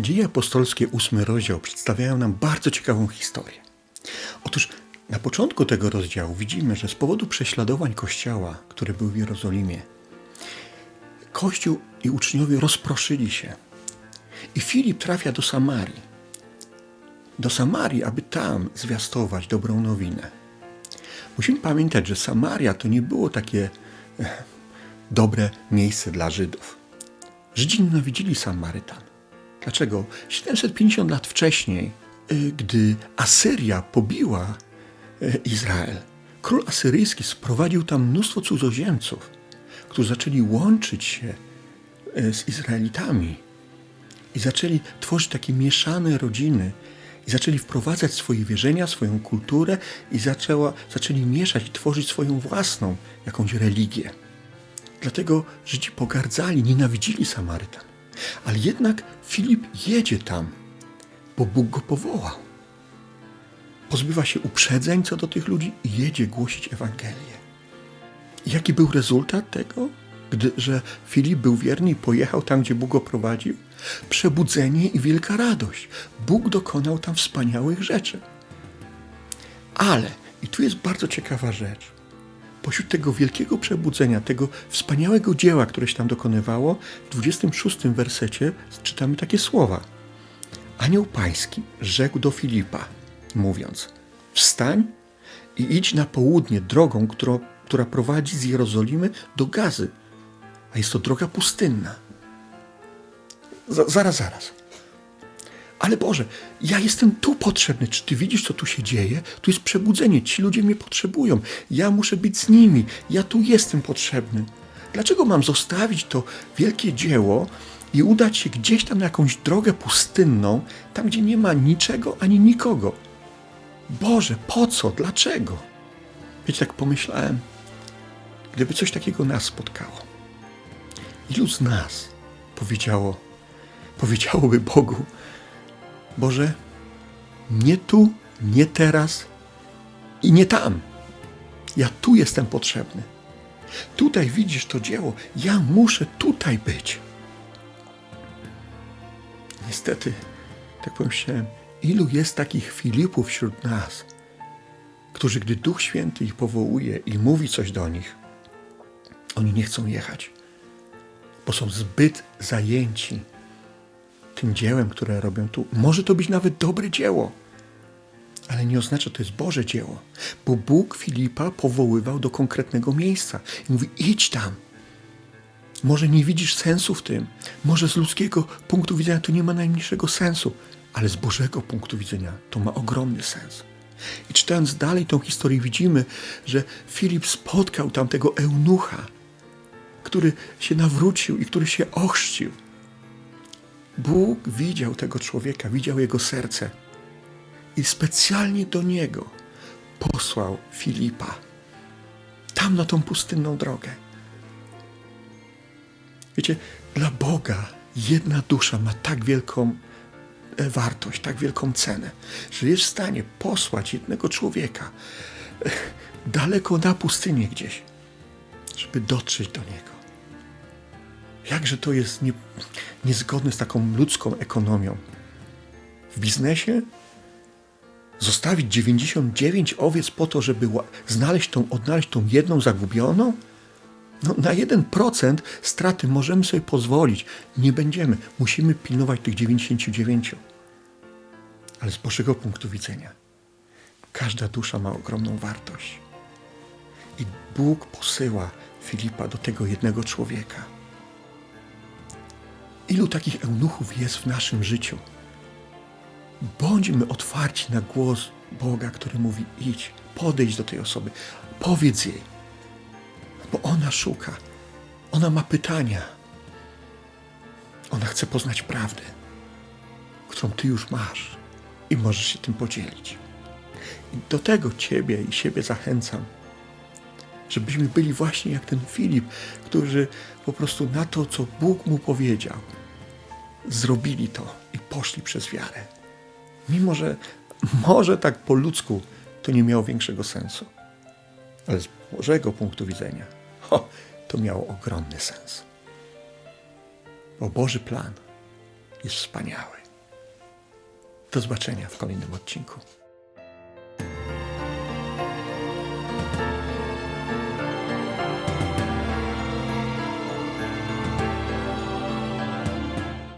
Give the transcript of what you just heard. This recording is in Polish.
Dzieje apostolskie, ósmy rozdział, przedstawiają nam bardzo ciekawą historię. Otóż na początku tego rozdziału widzimy, że z powodu prześladowań Kościoła, które były w Jerozolimie, Kościół i uczniowie rozproszyli się. I Filip trafia do Samarii. Do Samarii, aby tam zwiastować dobrą nowinę. Musimy pamiętać, że Samaria to nie było takie eh, dobre miejsce dla Żydów. Żydzi nienawidzili Samarytan. Dlaczego? 750 lat wcześniej, y, gdy Asyria pobiła y, Izrael, król asyryjski sprowadził tam mnóstwo cudzoziemców, którzy zaczęli łączyć się y, z Izraelitami i zaczęli tworzyć takie mieszane rodziny i zaczęli wprowadzać swoje wierzenia, swoją kulturę i zaczęła, zaczęli mieszać i tworzyć swoją własną jakąś religię. Dlatego Żydzi pogardzali, nienawidzili Samarytan. Ale jednak Filip jedzie tam, bo Bóg go powołał. Pozbywa się uprzedzeń co do tych ludzi i jedzie głosić Ewangelię. I jaki był rezultat tego? Gdy, że Filip był wierny i pojechał tam, gdzie Bóg go prowadził? Przebudzenie i wielka radość. Bóg dokonał tam wspaniałych rzeczy. Ale, i tu jest bardzo ciekawa rzecz, pośród tego wielkiego przebudzenia, tego wspaniałego dzieła, które się tam dokonywało, w 26 wersecie czytamy takie słowa. Anioł Pański rzekł do Filipa, mówiąc: Wstań i idź na południe drogą, która, która prowadzi z Jerozolimy do Gazy, a jest to droga pustynna. Z, zaraz, zaraz. Ale Boże, ja jestem tu potrzebny. Czy Ty widzisz, co tu się dzieje? Tu jest przebudzenie. Ci ludzie mnie potrzebują. Ja muszę być z nimi. Ja tu jestem potrzebny. Dlaczego mam zostawić to wielkie dzieło i udać się gdzieś tam na jakąś drogę pustynną, tam gdzie nie ma niczego ani nikogo? Boże, po co? Dlaczego? Wiecie, tak pomyślałem, gdyby coś takiego nas spotkało, ilu z nas powiedziało, powiedziałoby Bogu, Boże, nie tu, nie teraz i nie tam. Ja tu jestem potrzebny. Tutaj widzisz to dzieło. Ja muszę tutaj być. Niestety, tak pomyślałem, ilu jest takich Filipów wśród nas, którzy, gdy Duch Święty ich powołuje i mówi coś do nich, oni nie chcą jechać, bo są zbyt zajęci tym dziełem, które robią tu. Może to być nawet dobre dzieło, ale nie oznacza, to jest Boże dzieło, bo Bóg Filipa powoływał do konkretnego miejsca i mówi: idź tam. Może nie widzisz sensu w tym, może z ludzkiego punktu widzenia to nie ma najmniejszego sensu, ale z Bożego punktu widzenia to ma ogromny sens. I czytając dalej tą historię, widzimy, że Filip spotkał tamtego eunucha, który się nawrócił i który się ochrzcił. Bóg widział tego człowieka, widział jego serce i specjalnie do niego posłał Filipa tam na tą pustynną drogę. Wiecie, dla Boga jedna dusza ma tak wielką e, wartość, tak wielką cenę, że jest w stanie posłać jednego człowieka e, daleko na pustynię gdzieś, żeby dotrzeć do niego. Jakże to jest nie, niezgodne z taką ludzką ekonomią. W biznesie zostawić 99 owiec po to, żeby znaleźć tą, odnaleźć tą jedną zagubioną? No, na 1% straty możemy sobie pozwolić. Nie będziemy. Musimy pilnować tych 99. Ale z Bożego punktu widzenia każda dusza ma ogromną wartość. I Bóg posyła Filipa do tego jednego człowieka. Ilu takich eunuchów jest w naszym życiu? Bądźmy otwarci na głos Boga, który mówi: idź, podejdź do tej osoby, powiedz jej, bo ona szuka, ona ma pytania, ona chce poznać prawdę, którą ty już masz i możesz się tym podzielić. I do tego Ciebie i siebie zachęcam, żebyśmy byli właśnie jak ten Filip, którzy po prostu na to, co Bóg mu powiedział, zrobili to i poszli przez wiarę. Mimo, że może tak po ludzku to nie miało większego sensu. Ale z Bożego punktu widzenia ho, to miało ogromny sens. Bo Boży plan jest wspaniały. Do zobaczenia w kolejnym odcinku.